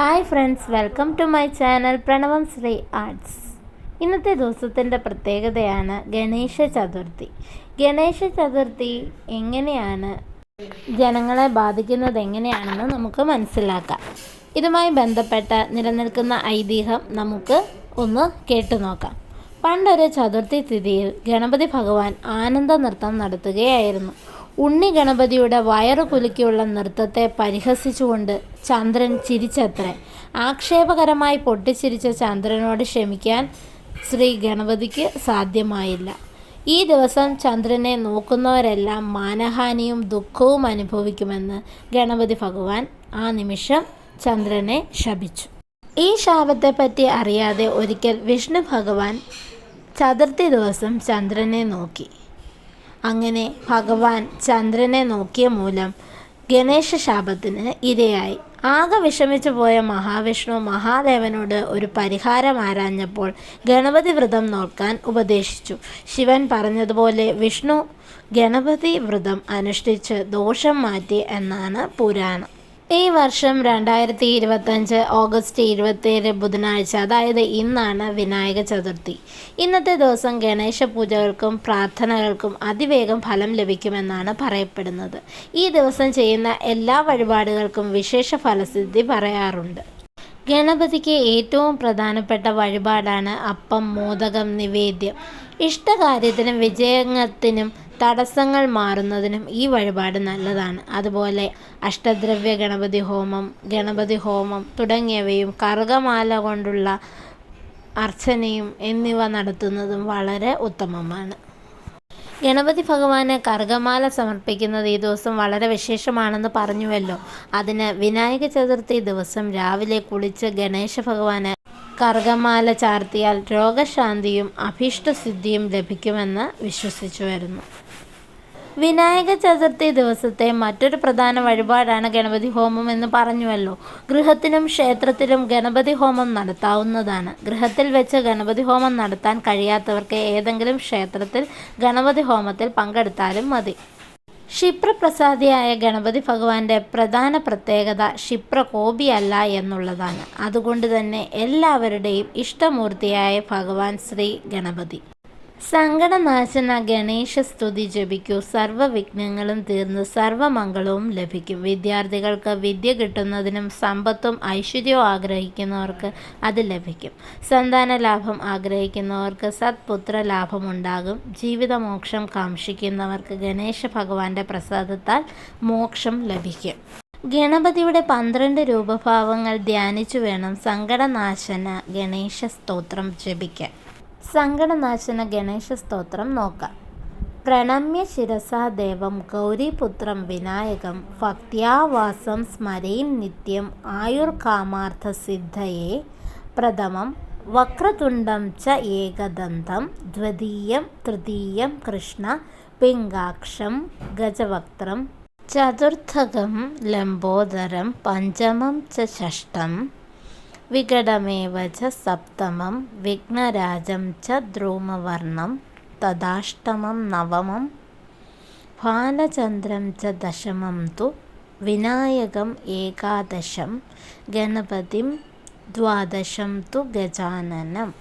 Hi friends welcome to my channel Pranavam Sri arts. ഇന്നത്തെ ദിവസത്തിന്റെ പ്രത്യേകതയാണ് ഗണേശ ചതുർത്ഥി. ഗണേശ ചതുർത്ഥി എങ്ങനെയാണ് ജനങ്ങളെ ബാധിക്കുന്നത് എങ്ങനെയാണെന്ന് നമുക്ക് മനസ്സിലാക്കാം. ഇതുമായി ബന്ധപ്പെട്ട നിലനിൽക്കുന്ന ഐതിഹ്യം നമുക്ക് ഒന്ന് കേട്ടുനോക്കാം പണ്ടൊരു ചതുർത്ഥി തിഥിയിൽ ഗണപതി ഭഗവാൻ ആനന്ദ നൃത്തം നടത്തുകയായിരുന്നു. ഉണ്ണി ഗണപതിയുടെ വയറു കുലുക്കിയുള്ള നൃത്തത്തെ പരിഹസിച്ചുകൊണ്ട് ചന്ദ്രൻ ചിരിച്ചത്രേ. ആക്ഷേപകരമായി പൊട്ടിച്ചിരിച്ച ചന്ദ്രനോട് ക്ഷമിക്കാൻ ശ്രീ ഗണപതിക്ക് സാധ്യമായില്ല. ഈ ദിവസം ചന്ദ്രനെ നോക്കുന്നവരെല്ലാം മാനഹാനിയും ദുഃഖവും അനുഭവിക്കുമെന്ന് ഗണപതി ഭഗവാൻ ആ നിമിഷം ചന്ദ്രനെ ശപിച്ചു. ഈ ശാപത്തെപ്പറ്റി അറിയാതെ ഒരിക്കൽ വിഷ്ണു ഭഗവാൻ ചതുർത്ഥി ദിവസം ചന്ദ്രനെ നോക്കി. അങ്ങനെ ഭഗവാൻ ചന്ദ്രനെ നോക്കിയ മൂലം ഗണേശ ശാപത്തിന് ഇരയായി. ആകെ വിഷമിച്ചു പോയ മഹാവിഷ്ണു മഹാദേവനോട് ഒരു പരിഹാരം ആരാഞ്ഞപ്പോൾ ഗണപതി വ്രതം നോക്കാൻ ഉപദേശിച്ചു. ശിവൻ പറഞ്ഞതുപോലെ വിഷ്ണു ഗണപതി വ്രതം അനുഷ്ഠിച്ച് ദോഷം മാറ്റി എന്നാണ് പുരാണം. ഈ വർഷം രണ്ടായിരത്തി ഇരുപത്തഞ്ച് ഓഗസ്റ്റ് ഇരുപത്തേഴ് ബുധനാഴ്ച അതായത് ഇന്നാണ് വിനായക ചതുർത്ഥി. ഇന്നത്തെ ദിവസം ഗണേശ പൂജകൾക്കും പ്രാർത്ഥനകൾക്കും അതിവേഗം ഫലം ലഭിക്കുമെന്നാണ് പറയപ്പെടുന്നത്. ഈ ദിവസം ചെയ്യുന്ന എല്ലാ വഴിപാടുകൾക്കും വിശേഷ ഫലസിദ്ധി പറയാറുണ്ട്. ഗണപതിക്ക് ഏറ്റവും പ്രധാനപ്പെട്ട വഴിപാടാണ് അപ്പം മോദകം നിവേദ്യം. ഇഷ്ടകാര്യത്തിനും വിജയത്തിനും തടസ്സങ്ങൾ മാറുന്നതിനും ഈ വഴിപാട് നല്ലതാണ്. അതുപോലെ അഷ്ടദ്രവ്യ ഗണപതി ഹോമം ഗണപതി ഹോമം തുടങ്ങിയവയും കറുകമാല കൊണ്ടുള്ള അർച്ചനയും എന്നിവ നടത്തുന്നതും വളരെ ഉത്തമമാണ്. ഗണപതി ഭഗവാന് കർഗമാല സമർപ്പിക്കുന്നത് ഈ ദിവസം വളരെ വിശേഷമാണെന്ന് പറഞ്ഞുവല്ലോ. അതിന് വിനായക ചതുർത്ഥി ദിവസം രാവിലെ കുളിച്ച് ഗണേശ ഭഗവാന് കർഗമാല ചാർത്തിയാൽ രോഗശാന്തിയും അഭീഷ്ടസിദ്ധിയും ലഭിക്കുമെന്ന് വിശ്വസിച്ചു വരുന്നു വിനായക ചതുർത്ഥി ദിവസത്തെ മറ്റൊരു പ്രധാന വഴിപാടാണ് ഗണപതി ഹോമം എന്ന് പറഞ്ഞുവല്ലോ. ഗൃഹത്തിലും ക്ഷേത്രത്തിലും ഗണപതി ഹോമം നടത്താവുന്നതാണ്. ഗൃഹത്തിൽ വെച്ച് ഗണപതി ഹോമം നടത്താൻ കഴിയാത്തവർക്ക് ഏതെങ്കിലും ക്ഷേത്രത്തിൽ ഗണപതി ഹോമത്തിൽ പങ്കെടുത്താലും മതി. ക്ഷിപ്രപ്രസാദിയായ ഗണപതി ഭഗവാന്റെ പ്രധാന പ്രത്യേകത ക്ഷിപ്രകോപിയല്ല എന്നുള്ളതാണ്. അതുകൊണ്ട് തന്നെ എല്ലാവരുടെയും ഇഷ്ടമൂർത്തിയായ ഭഗവാൻ ശ്രീ ഗണപതി. സങ്കടനാശന ഗണേശ സ്തുതി ജപിക്കൂ. സർവവിഘ്നങ്ങളും തീർന്ന് സർവമംഗളവും ലഭിക്കും. വിദ്യാർത്ഥികൾക്ക് വിദ്യ കിട്ടുന്നതിനും സമ്പത്തും ഐശ്വര്യവും ആഗ്രഹിക്കുന്നവർക്ക് അത് ലഭിക്കും. സന്താന ലാഭം ആഗ്രഹിക്കുന്നവർക്ക് സത്പുത്ര ലാഭം ലാഭമുണ്ടാകും ജീവിതമോക്ഷം കാക്ഷിക്കുന്നവർക്ക് ഗണേശ ഭഗവാന്റെ പ്രസാദത്താൽ മോക്ഷം ലഭിക്കും. ഗണപതിയുടെ പന്ത്രണ്ട് രൂപഭാവങ്ങൾ ധ്യാനിച്ചു വേണം സങ്കടനാശന ഗണേശ സ്തോത്രം ജപിക്കാൻ. സങ്കടനാശന ഗണേശ സ്തോത്രം നോക്കാം. പ്രണമ്യ ശിരസാ ദേവം ഗൗരീപുത്രം വിനായകം ഭക്യാവാസം സ്മരയിൻ നിത്യം ആയുർകാമാർത്ഥ സിദ്ധയെ പ്രഥമം വക്രതുണ്ടം ച ഏകദന്തം ദ്വിതീയം തൃതീയം കൃഷ്ണ പിംഗാക്ഷം ഗജവക്ത്രം ചതുർത്ഥകം ലംബോദരം പഞ്ചമം ച ഷഷ്ടം विगडमेव च सप्तमं विघ्नराजं च द्रोमवर्णं तदाष्टमं नवमं फालचन्द्रं च दशमं तु विनायकम् एकादशं गणपतिं द्वादशं तु गजाननम्